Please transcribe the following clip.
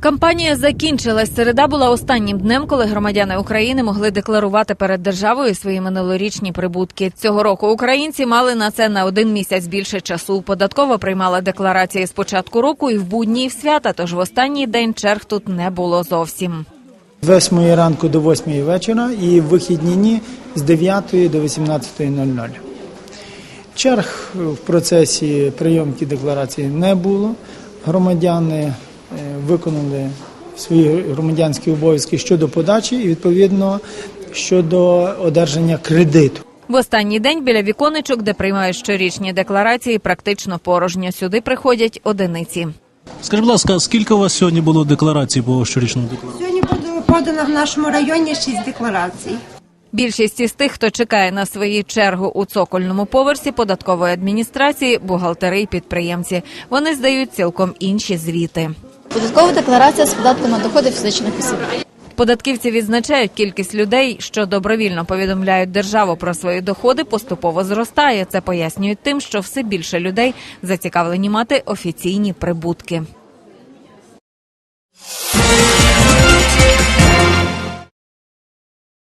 Кампанія закінчилась. Середа була останнім днем, коли громадяни України могли декларувати перед державою свої минулорічні прибутки. Цього року українці мали на це на один місяць більше часу. Податкова приймала декларації з початку року і в будні, і в свята. Тож в останній день черг тут не було зовсім. З 8 ранку до 8 вечора і в вихідні дні з 9 до 18.00. Черг в процесі прийомки декларації не було. Громадяни виконали свої громадянські обов'язки щодо подачі і відповідно щодо одержання кредиту. В останній день біля віконечок, де приймають щорічні декларації, практично порожньо. Сюди приходять одиниці. Скажіть, будь ласка, скільки у вас сьогодні було декларацій по щорічному декларації? Сьогодні подано- подано в нашому районі шість декларацій. Більшість із тих, хто чекає на свою чергу у цокольному поверсі податкової адміністрації, бухгалтери й підприємці. Вони здають цілком інші звіти. Податкова декларація з податку на доходи фізичних осіб. Податківці відзначають, кількість людей, що добровільно повідомляють державу про свої доходи, поступово зростає. Це пояснюють тим, що все більше людей зацікавлені мати офіційні прибутки.